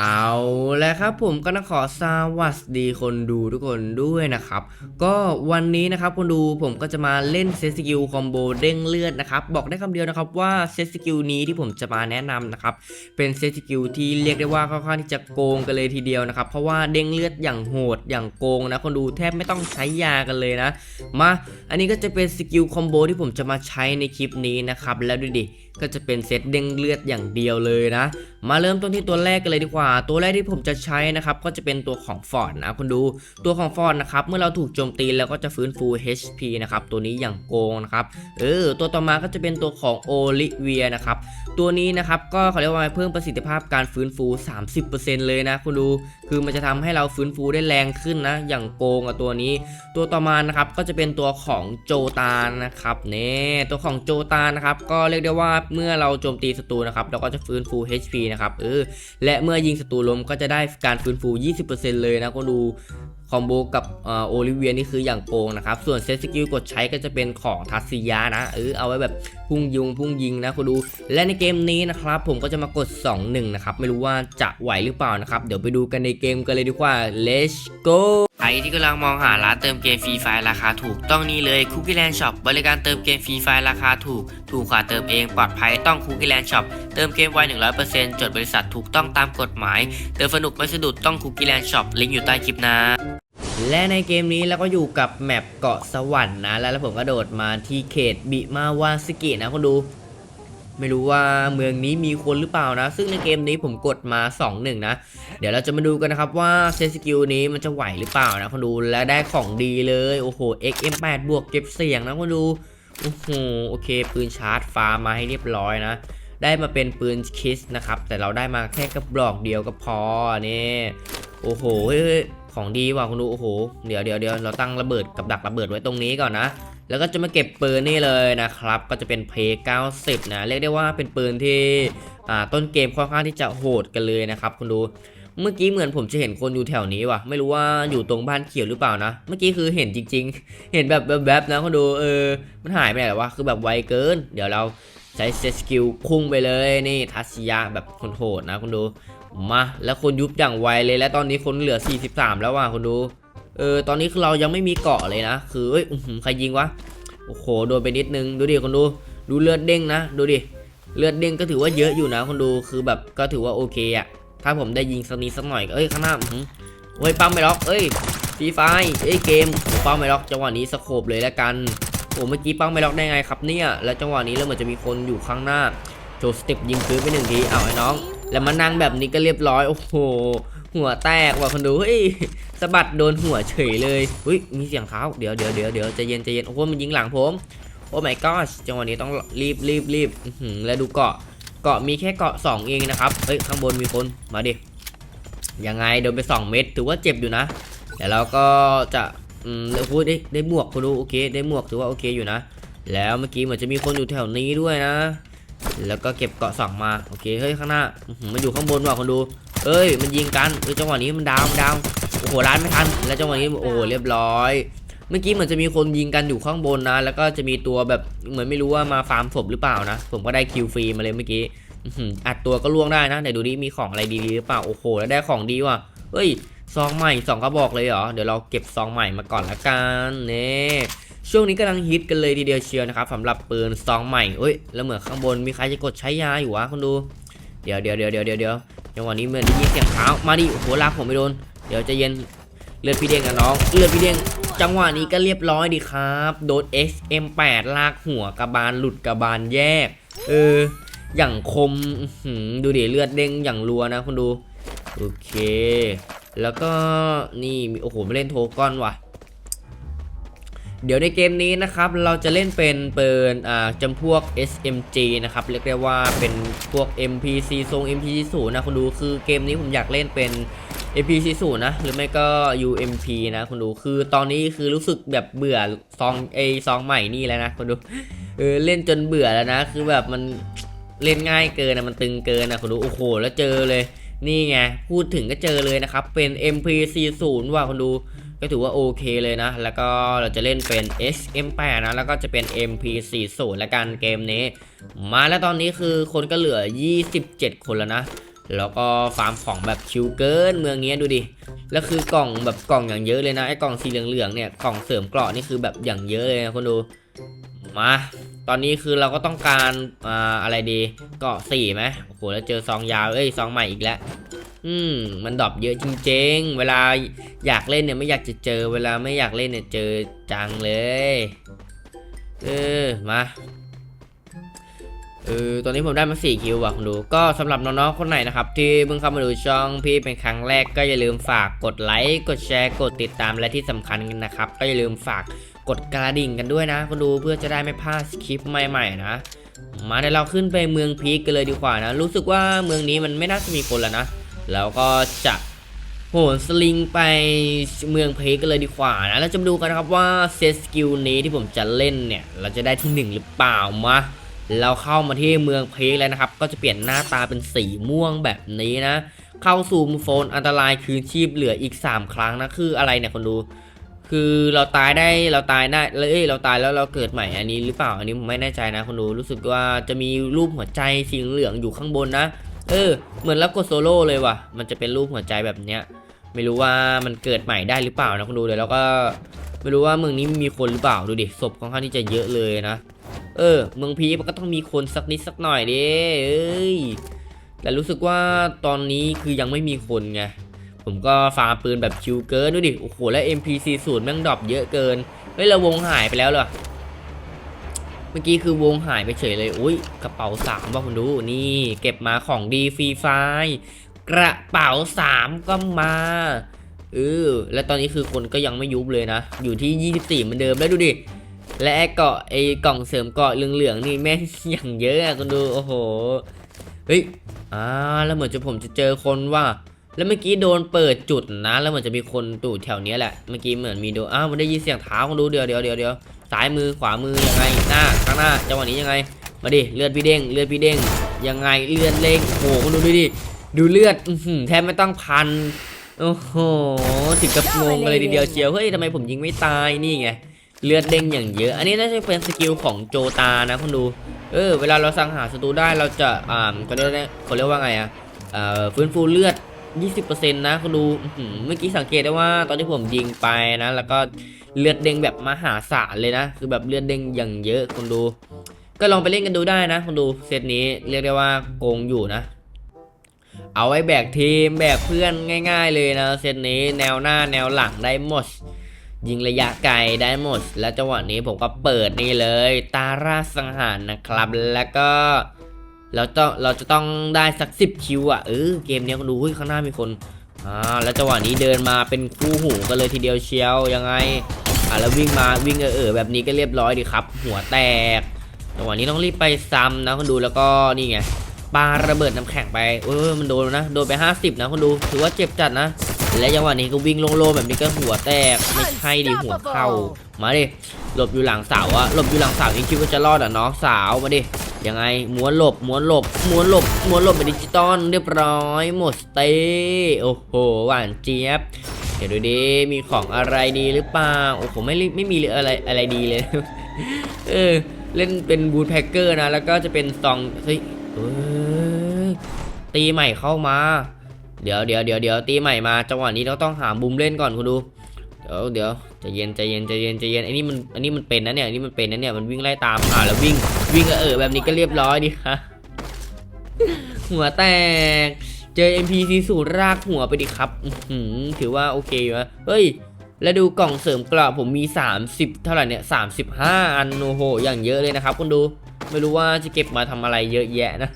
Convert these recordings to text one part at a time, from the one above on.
เอาแล้วครับผมก็ต้องขอสวัสดีคนดูทุกคนด้วยนะครับ ก็วันนี้นะครับคนดูผมก็จะมาเล่นเซตสกิลคอมโบเด้งเลือดนะครับ บอกได้คำเดียวนะครับว่าเซตสกิลนี้ที่ผมจะมาแนะนำนะครับเป็นเซตสกิลที่เรียกได้ว่าค่อนข้างที่จะโกงกันเลยทีเดียวนะครับ เพราะว่าเด้งเลือดอย่างโหดอย่างโกงนะคนดูแทบไม่ต้องใช้ยากันเลยนะมาอันนี้ก็จะเป็นสกิลคอมโบที่ผมจะมาใช้ในคลิปนี้นะครับแล้วดูดิ ก็จะเป็นเซตเด้งเลือดอย่างเดียวเลยนะ มาเริ่มต้นที่ตัวแรกกันเลยดีกว่า ตัวแรกที่ผมจะใช้นะครับก็จะเป็นตัวของฟอร์ดนะคุณดูตัวของฟอร์ดนะครับเมื่อเราถูกโจมตีแล้วก็จะฟื้นฟู HP นะครับตัวนี้อย่างโกงนะครับเออตัวต่อมาก็จะเป็นตัวของโอลิเวียนะครับตัวนี้นะครับก็เขาเรียกว่าเพิ่มประสิทธิภาพการฟื้นฟู 30%เลยนะคุณดูคือมันจะทำให้เราฟื้นฟูได้แรงขึ้นนะ อย่างโกงกับตัวนี้ ตัวต่อมานะครับก็จะเป็นตัวของโจตานนะครับเนี่ยตัวของโจตานนะครับก็เรียกได้ว่าเมื่อเราโจมตีศัตรูนะครับเราก็จะฟื้นฟู HP นะครับเออและเมื่อยิงศัตรูล้มก็จะได้การฟื้นฟู 20%เลยนะก็ดู อมโบกับโอลิเวียนี่คืออย่างโกงนะครับ ส่วนเซตสกิลกดใช้ก็จะเป็นของทัศยานะเออเอาไว้แบบพุ่งยุงพุ่งยิงนะคุณดู และในเกมนี้นะครับ ผมก็จะมากด 2-1 นะครับ ไม่รู้ว่าจะไหวหรือเปล่านะครับ เดี๋ยวไปดูกันในเกมกันเลยดีกว่า let's go ใครที่กำลังมองหาร้านเติมเกมฟรีไฟล์ราคาถูกต้องนี่เลยคุกกี้แลนด์ช็อปบริการเติมเกมฟรีไฟล์ราคาถูก ถูกกว่าเติมเองปลอดภัยต้องคุกกี้แลนด์ช็อปเติมเกมไว100%จดบริษัทถูกต้องตามกฎหมาย เติมสนุกไม่สะดุดต้องคุกกี้แลนด์ช็อปลิงก์อยู่ใต้คลิปนะ และในเกมนี้เราก็อยู่กับแมปเกาะสวรรค์นะ แล้วผมก็โดดมาที่เขตบิมาวาสกินะคุณดู ไม่รู้ว่าเมืองนี้มีคนหรือเปล่านะ ซึ่งในเกมนี้ผมกดมา 2-1 นะ เดี๋ยวเราจะมาดูกันนะครับว่าเซสกิลนี้มันจะไหวหรือเปล่านะคุณดู และได้ของดีเลย โอ้โห XM8 บวกเก็บเสียงนะคุณดู โอ้โห โอเค ปืนชาร์จฟ้ามาให้เรียบร้อยนะ ได้มาเป็นปืนคิสนะครับ แต่เราได้มาแค่กระบอกเดียวก็พอนี่ โอ้โหเฮ้ย ของดีว่ะคุณดูโอ้โหเดี๋ยวเดี๋ยวเดี๋ยวเราตั้งระเบิดกับดักระเบิดไว้ตรงนี้ก่อนนะ แล้วก็จะมาเก็บปืนนี่เลยนะครับ ก็จะเป็นเพ90นะเรียกได้ว่าเป็นปืนที่อ่าต้นเกมค่อนข้างที่จะโหดกันเลยนะครับคุณดูเมื่อกี้เหมือนผมจะเห็นคนอยู่แถวนี้ว่ะ ไม่รู้ว่าอยู่ตรงบ้านเขียวหรือเปล่านะ เมื่อกี้คือเห็นจริง ๆ เห็นแบบแบบๆนะคุณดูเออมันหายไปไหนแล้วะคือแบบไวเกิน เดี๋ยวเราใช้เซสกิลพุ่งไปเลยนี่ทัศยะแบบคนโหดนะคุณดู มาแล้วคนยุบอย่างไวเลยและตอนนี้คนเหลือ 43 แล้วว่ะคุณดู เออตอนนี้คือเรายังไม่มีเกาะเลยนะ คือเอ้ยอื้อหือใครยิงวะโอ้โหโดนไปนิดนึงดูดิคนดู ดูเลือดเด้งนะ ดูดิเลือดเด้งก็ถือว่าเยอะอยู่นะคนดูคือแบบก็ถือว่าโอเคอะถ้าผมได้ยิงสักนิดสักหน่อยเอ้ยข้างหน้าเฮ้ยปั๊มไม่ล็อกเอ้ยฟีไฟเอ้ยเกมปั๊มไม่ล็อกจังหวะนี้สโคบเลยแล้วกันโอ้เมื่อกี้ปั๊มไม่ล็อกได้ไงครับเนี่ย แล้วจังหวะนี้แล้วเหมือนจะมีคนอยู่ข้างหน้าโจสเต็ปยิงพื้นไปหนึ่งทีเอาไอ้น้อง แล้วมานั่งแบบนี้ก็เรียบร้อยโอ้โห หัวแตกว่ะคนดูเฮ้ยสะบัดโดนหัวเฉยเลยเฮ้ยมีเสียงเท้าเดี๋ยวเดี๋ยวเดี๋ยวเดี๋ยวใจเย็นใจเย็นโอ้โหมันยิงหลังผมโอ้ my gosh จังหวะนี้ต้องรีบรีบรีบแล้วดูเกาะเกาะมีแค่เกาะ 2 เองนะครับเฮ้ยข้างบนมีคนมาดิยังไงโดนไป 2 เม็ดถือว่าเจ็บอยู่นะเดี๋ยวเราก็จะอืมแล้วพูดได้ได้หมวกคนดูโอเคได้หมวกถือว่าโอเคอยู่นะ แล้วเมื่อกี้เหมือนจะมีคนอยู่แถวนี้ด้วยนะ แล้วก็เก็บเกาะสองมา โอเค เฮ้ย ข้างหน้า มันอยู่ข้างบนว่ะคนดู เอ้ย มันยิงกันเอ้ยจังหวะนี้มันดาวมันดาว โอ้โหร้านไม่ทัน แล้วจังหวะนี้ โอ้โห เรียบร้อย เมื่อกี้เหมือนจะมีคนยิงกันอยู่ข้างบนนะ แล้วก็จะมีตัวแบบ เหมือนไม่รู้ว่ามาฟาร์มศพหรือเปล่านะ ผมก็ได้คิวฟรีมาเลยเมื่อกี้อัดตัวก็ล่วงได้นะไหนดูดิ มีของอะไรดีๆหรือเปล่า โอ้โห แล้วได้ของดีว่ะ เฮ้ย ซองใหม่สองกระบอกเลยเหรอ เดี๋ยวเราเก็บซองใหม่มาก่อนละกันเน่ ช่วงนี้กำลังฮิตกันเลยทีเดียวเชียวนะครับสำหรับปืนซองใหม่เอ้ยแล้วเหมือนข้างบนมีใครจะกดใช้ยาอยู่วะคุณดู เดี๋ยวเดี๋ยวเดี๋ยวเดี๋ยวเดี๋ยวเดี๋ยวจังหวะนี้เหมือนได้ยินเสียงเท้ามาดิโอ้โหลากผมไปโดน เดี๋ยวจะเย็นเลือดพี่เด้งนะน้องเลือดพี่เด้งจังหวะนี้ก็เรียบร้อยดีครับโดน XM8 ลากหัวกระบาลหลุดกระบาลแยก เออ อย่างคมดูดิเลือดเด้งอย่างรัวนะคุณดู โอเค แล้วก็นี่โอ้โหมาเล่นโทก้อนว่ะ เดี๋ยวในเกมนี้นะครับเราจะเล่นเป็นปืนอ่าจำพวก SMG นะครับเรียกได้ว่าเป็นพวก MPC ทรง MPC 0นะคุณดูคือเกมนี้ผมอยากเล่นเป็น MPC 0นะหรือไม่ก็ UMP นะคุณดูคือตอนนี้คือรู้สึกแบบเบื่อซองไอซองใหม่นี่แล้วนะคุณดูเออเล่นจนเบื่อแล้วนะ คือแบบมันเล่นง่ายเกินนะมันตึงเกินนะคุณดูโอ้โหแล้วเจอเลยนี่ไงพูดถึงก็เจอเลยนะครับเป็น MP40 ว่ะคุณดู ก็ถือว่าโอเคเลยนะ แล้วก็เราจะเล่นเป็น SM8 นะ แล้วก็จะเป็น MP40 ละกันเกมนี้ มาแล้วตอนนี้คือคนก็เหลือ 27 คนแล้วนะ แล้วก็ฟาร์มของแบบชิวเกินเมืองนี้ดูดิ แล้วคือกล่องแบบกล่องอย่างเยอะเลยนะ ไอ้กล่องสีเหลืองๆเนี่ย กล่องเสริมเกราะนี่คือแบบอย่างเยอะเลยนะคนดู มา ตอนนี้คือเราก็ต้องการอ่าอะไรดีเกาะสี่ไหมโอ้โหแล้วเจอซองยาวเอ้ยซองใหม่อีกแล้วอืมมันดรอปเยอะจริงๆ เวลาอยากเล่นเนี่ยไม่อยากจะเจอ เวลาไม่อยากเล่นเนี่ยเจอจังเลยเออมาเออตอนนี้ผมได้มา4คิวว่ะคุณดู ก็สำหรับน้องๆคนไหนนะครับ ที่เพิ่งเข้ามาดูช่องพี่เป็นครั้งแรกก็อย่าลืมฝากกดไลค์ กดแชร์ กดติดตามและที่สำคัญนะครับ ก็อย่าลืมฝาก กดกระดิ่งกันด้วยนะคุณดูเพื่อจะได้ไม่พลาดคลิปใหม่ๆนะ มาเดี๋ยวเราขึ้นไปเมืองพีคกันเลยดีกว่านะ รู้สึกว่าเมืองนี้มันไม่น่าจะมีคนแล้วนะ แล้วก็จะโหนสลิงไปเมืองพีคกันเลยดีกว่านะ แล้วจะมาดูกันนะครับว่าเซตสกิลนี้ที่ผมจะเล่นเนี่ย เราจะได้ที่หนึ่งหรือเปล่ามาเราเข้ามาที่เมืองเพกแล้วนะครับ ก็จะเปลี่ยนหน้าตาเป็นสีม่วงแบบนี้นะ เข้าสู่โฟนอันตรายคืนชีพเหลืออีก 3 ครั้งนะ คืออะไรเนี่ยคนดู คือเราตายได้เราตายได้แล้วเอ้ยเราตายแล้วเราเกิดใหม่อันนี้หรือเปล่าอันนี้ผมไม่แน่ใจนะคนดูรู้สึกว่าจะมีรูปหัวใจสีเหลืองอยู่ข้างบนนะเออ เหมือนแล้วกดโซโล่เลยว่ะ มันจะเป็นรูปหัวใจแบบเนี้ยไม่รู้ว่ามันเกิดใหม่ได้หรือเปล่านะคนดูเดี๋ยวเราก็ไม่รู้ว่าเมืองนี้มีคนหรือเปล่าดูดิศพค่อนข้างที่จะเยอะเลยนะเออ เมืองพีมันก็ต้องมีคนสักนิดสักหน่อยดิเอ้ยแต่รู้สึกว่าตอนนี้คือยังไม่มีคนไง ผมก็ฟาร์มปืนแบบชิวเกินดูดิ โอ้โห แล้ว MP40 แม่งดรอปเยอะเกิน เฮ้ยเราวงหายไปแล้วเหรอ เมื่อกี้คือวงหายไปเฉยเลย อุ้ยกระเป๋าสามว่าคุณดู นี่ เก็บมาของดีฟรีไฟกระเป๋าสามก็มาเออและตอนนี้คือคนก็ยังไม่ยุบเลยนะ อยู่ที่ 24เหมือนเดิมแล้วดูดิ และเกาะไอ้กล่องเสริมเกาะเหลืองๆนี่แม่งอย่างเยอะอะคุณดู โอ้โห เฮ้ย อ่า แล้วเหมือนจะผมจะเจอคนว่า แล้วเมื่อกี้โดนเปิดจุดนะ แล้วเหมือนจะมีคนตู่แถวเนี้ยแหละ เมื่อกี้เหมือนมีโดนอ้าวมันได้ยินเสียงเท้าคุณดูเดี๋ยวเดี๋ยวเดี๋ยวเดียวซ้ายมือขวามือยังไงหน้าข้างหน้าจังหวะนี้ยังไง มาดิเลือดพี่เด้งเลือดพี่เด้งยังไงเลือดเล็กโอ้โหคุณดูดิดูเลือดอืแทบไม่ต้องพันโอ้โหถึงกับงงเลยทีเดียวเชียวเฮ้ยทำไมผมยิงไม่ตายนี่ไงเลือดเด้งอย่างเยอะ อันนี้น่าจะเป็นสกิลของโจตานะคุณดู เออ เวลาเราสังหารศัตรูได้เราจะ อ่าเขาเรียกว่าเขาเรียกว่าไงอะเอ่อฟื้นฟูเลือด 20%นะคุณดูเมื่อกี้สังเกตได้ว่าตอนที่ผมยิงไปนะ แล้วก็เลือดเด้งแบบมหาศาลเลยนะ คือแบบเลือดเด้งอย่างเยอะคุณดู ก็ลองไปเล่นกันดูได้นะคุณดูเซตนี้เรียกได้ว่าโกงอยู่นะ เอาไว้แบกทีมแบกเพื่อนง่าย ๆ เลยนะเซตนี้แนวหน้าแนวหลังได้หมดยิงระยะไกลได้หมด และจังหวะนี้ผมก็เปิดนี่เลย ตาราสังหารนะครับ แล้วก็ เราต้องเราจะต้องได้สักสิบคิวอะเออเกมนี้ก็ดูเฮ้ยข้างหน้ามีคนอ่าแล้วจังหวะนี้เดินมาเป็นคู่หูกันเลยทีเดียวเชียวยังไงอะแล้ววิ่งมาวิ่งเออแบบนี้ก็เรียบร้อยดีครับ หัวแตกจังหวะนี้ต้องรีบไปซ้ำนะคุณดูแล้วก็นี่ไงปาระเบิดน้ำแข็งไปเออมันโดนนะโดนไป 50 นะคุณดูถือว่าเจ็บจัดนะ และจังหวะนี้ก็วิ่งโล่งๆแบบนี้ก็หัวแตกไม่ใช่ดิหัวเข้ามาดิหลบอยู่หลังเสาอะหลบอยู่หลังเสายังคิดว่าจะรอดอะน้องสาวมาดิ ยังไงม้วนหลบม้วนหลบม้วนหลบม้วนหลบเป็นดิจิตอลเรียบร้อยหมดสเตย์โอ้โหหวานเจี๊ยบเดี๋ยวดูดิมีของอะไรดีหรือเปล่าโอ้โหไม่ไม่มีอะไรอะไรดีเลยเออเล่นเป็นบูทแพ็กเกอร์นะแล้วก็จะเป็นซองเฮ้ยเอ้ยตีใหม่เข้ามา เดี๋ยวเดี๋ยวเดี๋ยวเดี๋ยวตีใหม่มาจังหวะนี้เราต้องหาบุมเล่นก่อนคุณดูเดี๋ยวเดี๋ยวใจเย็นใจเย็นใจเย็นใจเย็นไอันนี้มันอันนี้มันเป็นนะเนี่ยอันนี้มันเป็นนะเนี่ยมันวิ่งไล่ตามอ่าแล้ววิ่ง วิ่งเออแบบนี้ก็เรียบร้อยดีค่ะหัวแตก เจอ NPC สูตรรากหัวไปดิครับถือว่าโอเคอยู่นะเฮ้ย แล้วดูกล่องเสริมกราะผมมี 30 เท่าไหร่เนี่ย 35 อันโอ้โห อย่างเยอะเลยนะครับคุณดู ไม่รู้ว่าจะเก็บมาทำอะไรเยอะแยะนะ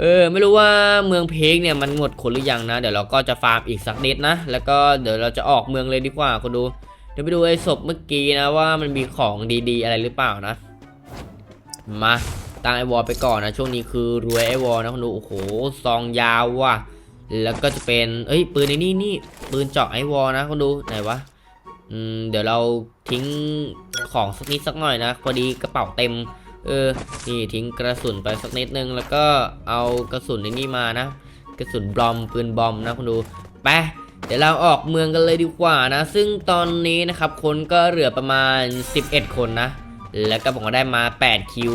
เออ ไม่รู้ว่าเมืองเพกเนี่ยมันหมดคนหรือยังนะ เดี๋ยวเราก็จะฟาร์มอีกสักนิดนะ แล้วก็เดี๋ยวเราจะออกเมืองเลยดีกว่าคุณดู เดี๋ยวไปดูไอ้ศพเมื่อกี้นะว่ามันมีของดี ๆ อะไรหรือเปล่านะ มาตั้งไอวอลไปก่อนนะ ช่วงนี้คือรวยไอวอลนะคุณดูโอ้โหซองยาวว่ะแล้วก็จะเป็นเอ้ยปืนในนี่นี่ปืนเจาะไอวอลนะคุณดูไหนวะอืมเดี๋ยวเราทิ้งของสักนิดสักหน่อยนะ พอดีกระเป๋าเต็ม เออนี่ทิ้งกระสุนไปสักนิดนึง แล้วก็เอากระสุนในนี่มานะ กระสุนบอมปืนบอมนะคุณดูไปเดี๋ยวเราออกเมืองกันเลยดีกว่านะ ซึ่งตอนนี้นะครับคนก็เหลือประมาณ 11 คนนะ แล้วก็ผมก็ได้มา 8 คิว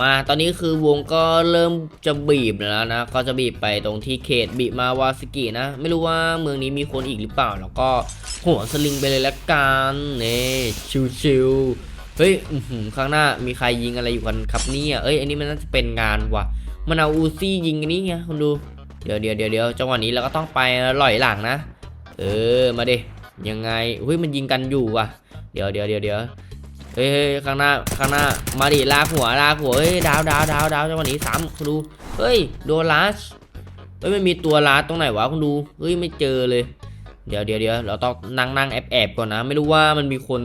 มาตอนนี้คือวงก็เริ่มจะบีบแล้วนะ ก็จะบีบไปตรงที่เขตบิมาวาสกินะ ไม่รู้ว่าเมืองนี้มีคนอีกหรือเปล่า แล้วก็หัวสลิงไปเลยละกันเนี่ชิวๆเฮ้ยข้างหน้ามีใครยิงอะไรอยู่กันครับเนี่ยเอ้ยอันนี้มันน่าจะเป็นงานว่ะมันเอาอูซี่ยิงอันนี้ไงคุณดูเดี๋ยวเดี๋ยวเดี๋ยวเดี๋ยวจังหวะนี้เราก็ต้องไปลอยหลังนะ เออมาดิยังไงเฮ้ยมันยิงกันอยู่ว่ะ เดี๋ยวเดี๋ยวเดี๋ยวเดี๋ยว เฮ้ยข้างหน้าข้างหน้ามาดิลากหัวลากหัวเฮ้ยดาวดาวดาวดาวจังหวะนี้สามคุณดูเฮ้ยโดนลัสเฮ้ยมันมีตัวลัสตรงไหนวะคุณดูเฮ้ยไม่เจอเลย เดี๋ยวเดี๋ยวเดี๋ยวเราต้องนั่งนั่งแอบแอบก่อนนะ ไม่รู้ว่ามันมีคน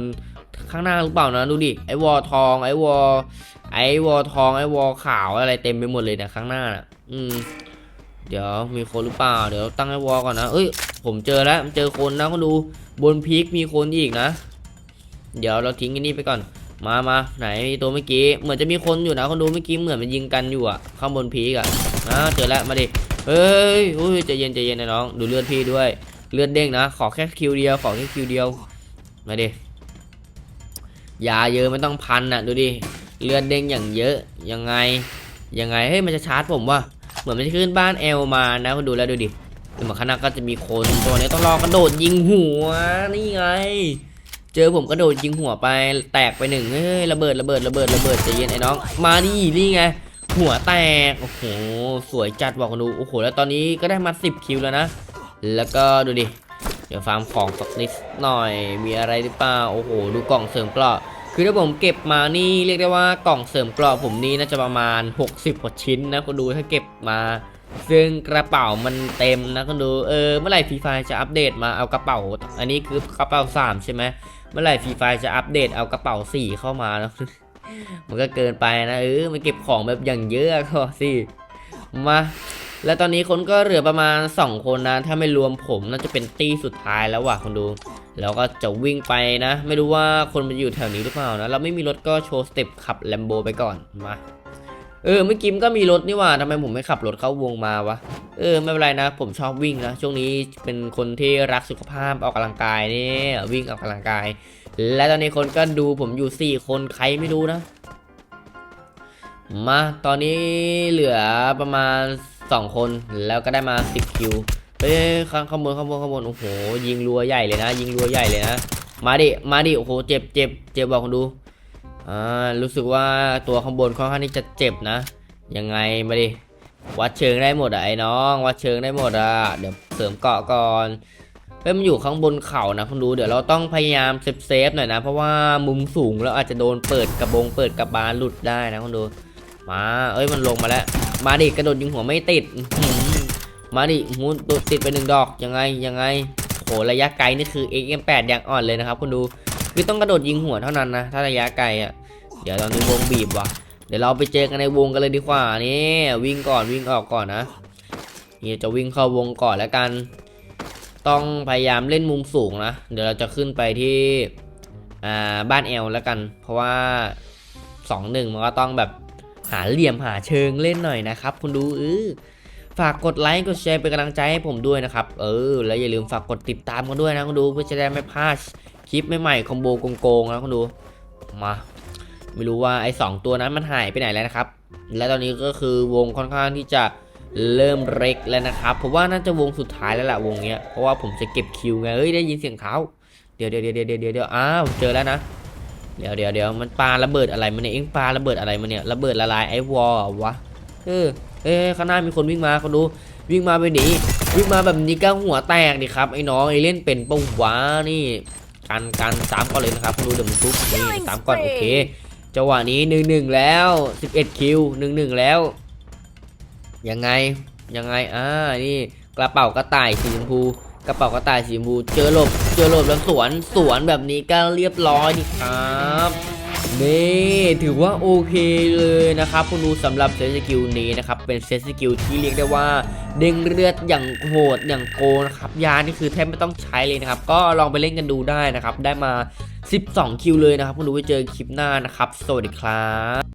ข้างหน้าหรือเปล่านะดูดิไอวอทองไอวอไอวอทองไอวอขาวอะไรเต็มไปหมดเลยนะข้างหน้าน่ะอืมเดี๋ยวมีคนหรือเปล่าเดี๋ยวตั้งไอ้วอลก่อนนะเอ้ยผมเจอแล้วเจอคนนะก็ดูบนพีคมีคนอีกนะ เดี๋ยวเราทิ้งอันนี้ไปก่อน มามาไหนตัวเมื่อกี้ เหมือนจะมีคนอยู่นะคนดูเมื่อกี้เหมือนมันยิงกันอยู่อะข้างบนพีกอะอ่าเจอแล้วมาดิ เฮ้ยอุ้ยใจเย็นใจเย็นนะน้อง ดูเลือดพี่ด้วย เลือดเด้งนะ ขอแค่คิวเดียว ขอแค่คิวเดียว มาดิ ยาเยอะไม่ต้องพันอะดูดิ เลือดเด้งอย่างเยอะ ยังไง ยังไง เฮ้ยมันจะชาร์จผมวะเหมือนมันจะขึ้นบ้านเอลมานะคุณดูแล้วดูดิเหมือนข้างหน้าก็จะมีคนตัวนี้ต้องรอกระโดดยิงหัว นี่ไง เจอผมกระโดดยิงหัวไปแตกไปหนึ่งเฮ้ยระเบิดระเบิดระเบิดระเบิดใจเย็นไอ้น้อง มาดินี่ไง หัวแตก โอ้โห สวยจัดบอกกันดู โอ้โห แล้วตอนนี้ก็ได้มา 10 คิวแล้วนะ แล้วก็ดูดิ เดี๋ยวฟาร์มของสักนิดหน่อย มีอะไรหรือเปล่า โอ้โห ดูกล่องเสริมเกราะคือถ้าผมเก็บมานี่เรียกได้ว่ากล่องเสริมเกราะผมนี่น่าจะประมาณ 60กว่าชิ้นนะคุณดูถ้าเก็บมา ซึ่งกระเป๋ามันเต็มนะคุณดู เออเมื่อไหร่ฟรีไฟจะอัปเดตมาเอากระเป๋า อันนี้คือกระเป๋า 3 ใช่ไหม เมื่อไหร่ฟรีไฟจะอัปเดตเอากระเป๋าสี่เข้ามานะมันก็เกินไปนะเออมันเก็บของแบบอย่างเยอะก็สิมาและตอนนี้คนก็เหลือประมาณ 2 คนนะ ถ้าไม่รวมผมน่าจะเป็นตีสุดท้ายแล้วว่ะคุณดู แล้วก็จะวิ่งไปนะ ไม่รู้ว่าคนมันอยู่แถวนี้หรือเปล่านะ เราไม่มีรถก็โชว์สเต็ปขับแลมโบไปก่อนมา เออเมื่อกี้มันก็มีรถนี่ว่าทำไมผมไม่ขับรถเข้าวงมาวะ เออไม่เป็นไรนะ ผมชอบวิ่งนะช่วงนี้เป็นคนที่รักสุขภาพออกกำลังกายนี่วิ่งออกกำลังกาย และตอนนี้คนก็ดูผมอยู่ 4 คนใครไม่รู้นะ มาตอนนี้เหลือประมาณ 2 คนแล้วก็ได้มา 10 คิวเฮ้ยข้างข้างบนข้างบนข้างบนโอ้โหยิงรัวใหญ่เลยนะ ยิงรัวใหญ่เลยนะ มาดิมาดิโอ้โหเจ็บเจ็บเจ็บบอกคนดู อ่ารู้สึกว่าตัวข้างบนค่อนข้างที่จะเจ็บนะ ยังไงมาดิวัดเชิงได้หมดอะไอ้น้อง วัดเชิงได้หมดอะเดี๋ยวเสริมเกาะก่อนเฮ้ยมันอยู่ข้างบนเขานะคุณดูเดี๋ยวเราต้องพยายามเซฟเซฟๆหน่อยนะ เพราะว่ามุมสูงแล้วอาจจะโดนเปิดกระบงเปิดกระบาลหลุดได้นะคุณดู มาเอ้ยมันลงมาแล้ว มาดิกระโดดยิงหัวไม่ติดมาดิหูติดไปหนึ่งดอกยังไงยังไงโหระยะไกลนี่คือ XM8 อย่างอ่อนเลยนะครับคุณดู คือต้องกระโดดยิงหัวเท่านั้นนะ ถ้าระยะไกลอะ เดี๋ยวตอนนี้วงบีบว่ะ เดี๋ยวเราไปเจอกันในวงกันเลยดีกว่านี่วิ่งก่อนวิ่งออกก่อนนะนี่จะวิ่งเข้าวงก่อนแล้วกัน ต้องพยายามเล่นมุมสูงนะ เดี๋ยวเราจะขึ้นไปที่อ่าบ้านแอลแล้วกัน เพราะว่าสองหนึ่งมันก็ต้องแบบหาเหลี่ยมหาเชิงเล่นหน่อยนะครับ คุณดูเออฝากกดไลค์กดแชร์เป็นกำลังใจให้ผมด้วยนะครับ เออ แล้วอย่าลืมฝากกดติดตามกันด้วยนะคุณดูเพื่อจะได้ไม่พลาด คลิปใหม่ๆคอมโบโกงๆนะคุณดูมาไม่รู้ว่าไอ้สองตัวนั้นมันหายไปไหนแล้วนะครับ และตอนนี้ก็คือวงค่อนข้างที่จะเริ่มเล็กแล้วนะครับผมว่าน่าจะวงสุดท้ายแล้วแหละวงเนี้ยเพราะว่าผมจะเก็บคิวไงเฮ้ยได้ยินเสียงเท้าเดี๋ยวเดี๋ยวเดี๋ยวเดี๋ยวเดี๋ยวเดี๋ยวอ้าวเจอแล้วนะเดี๋ยวเดี๋ยวเดี๋ยวมันปลาระเบิดอะไรมันเนี่ยเอ็งปาระเบิดอะไรมันเนี่ยระเบิดละลายไอ้วอลวะเออเอ้ข้างหน้ามีคนวิ่งมาเขาดูวิ่งมาไปหนีวิ่งมาแบบนี้ก็หัวแตกดิครับไอ้น้องไอ้เล่นเป็นปะวะนี่ การการสามก่อนเลยนะครับคุณดูเดี๋ยวมันทุบนี่สามก่อนโอเคจังหวะนี้หนึ่งหนึ่งแล้วสิบเอ็ดคิวหนึ่งหนึ่งแล้วยังไงยังไงอ่านี่กระเป๋ากระต่ายสีชมพูกระเป๋ากระต่ายสีชมพูเจอหลบเจอหลบแล้วสวนสวนแบบนี้ก็เรียบร้อยดีครับนี่ถือว่าโอเคเลยนะครับคุณดูสำหรับเซตสกิลนี้นะครับเป็นเซตสกิลที่เรียกได้ว่า เด้งเลือดอย่างโหดอย่างโกนะครับยานี่คือแทบไม่ต้องใช้เลยนะครับ ก็ลองไปเล่นกันดูได้นะครับ ได้มา 12 คิวเลยนะครับคุณดูไว้เจอคลิปหน้านะครับ สวัสดีครับ